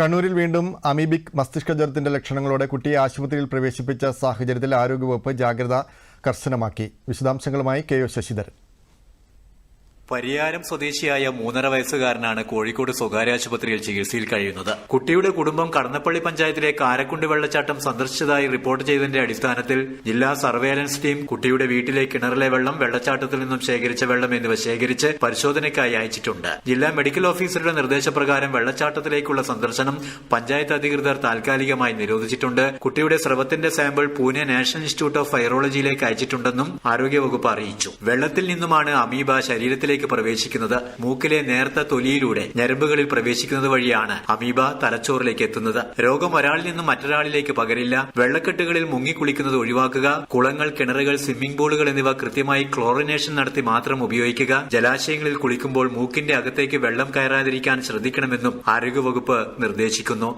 കണ്ണൂരിൽ വീണ്ടും അമീബിക് മസ്തിഷ്ക ജ്വരത്തിന്റെ ലക്ഷണങ്ങളോടെ കുട്ടിയെ ആശുപത്രിയിൽ പ്രവേശിപ്പിച്ച സാഹചര്യത്തിൽ ആരോഗ്യവകുപ്പ് ജാഗ്രത കർശനമാക്കി. വിശദാംശങ്ങളുമായി കെ ഒ ശശിധരൻ. പരിയാരം സ്വദേശിയായ മൂന്നര വയസ്സുകാരനാണ് കോഴിക്കോട് സ്വകാര്യ ആശുപത്രിയിൽ ചികിത്സയിൽ കഴിയുന്നത്. കുട്ടിയുടെ കുടുംബം കടന്നപ്പള്ളി പഞ്ചായത്തിലെ കാരക്കുണ്ട് വെള്ളച്ചാട്ടം സന്ദർശിച്ചതായി റിപ്പോർട്ട് ചെയ്തതിന്റെ അടിസ്ഥാനത്തിൽ ജില്ലാ സർവേലൻസ് ടീം കുട്ടിയുടെ വീട്ടിലെ കിണറിലെ വെള്ളം വെള്ളച്ചാട്ടത്തിൽ നിന്നും ശേഖരിച്ച വെള്ളം എന്നിവ ശേഖരിച്ച് പരിശോധനയ്ക്കായി അയച്ചിട്ടുണ്ട്. ജില്ലാ മെഡിക്കൽ ഓഫീസറുടെ നിർദ്ദേശപ്രകാരം വെള്ളച്ചാട്ടത്തിലേക്കുള്ള സന്ദർശനം പഞ്ചായത്ത് അധികൃതർ താൽക്കാലികമായി നിരോധിച്ചിട്ടുണ്ട്. കുട്ടിയുടെ സ്രവത്തിന്റെ sample Pune national institute of വൈറോളജിയിലേക്ക് അയച്ചിട്ടുണ്ടെന്നും ആരോഗ്യവകുപ്പ് അറിയിച്ചു. വെള്ളത്തിൽ നിന്നുമാണ് അമീബ ശരീരത്തിലേക്ക് പ്രവേശിക്കുന്നത് മൂക്കിലെ നേർത്ത തൊലിയിലൂടെ ഞരമ്പുകളിൽ പ്രവേശിക്കുന്നത് വഴിയാണ് അമീബ തലച്ചോറിലേക്ക് എത്തുന്നത്. രോഗം ഒരാളിൽ നിന്നും മറ്റൊരാളിലേക്ക് പകരില്ല. വെള്ളക്കെട്ടുകളിൽ മുങ്ങിക്കുളിക്കുന്നത് ഒഴിവാക്കുക. കുളങ്ങൾ കിണറുകൾ സ്വിമ്മിംഗ് പൂളുകൾ എന്നിവ കൃത്യമായി ക്ലോറിനേഷൻ നടത്തി മാത്രം ഉപയോഗിക്കുക. ജലാശയങ്ങളിൽ കുളിക്കുമ്പോൾ മൂക്കിന്റെ അകത്തേക്ക് വെള്ളം കയറാതിരിക്കാൻ ശ്രദ്ധിക്കണമെന്നും ആരോഗ്യവകുപ്പ് നിർദ്ദേശിക്കുന്നു.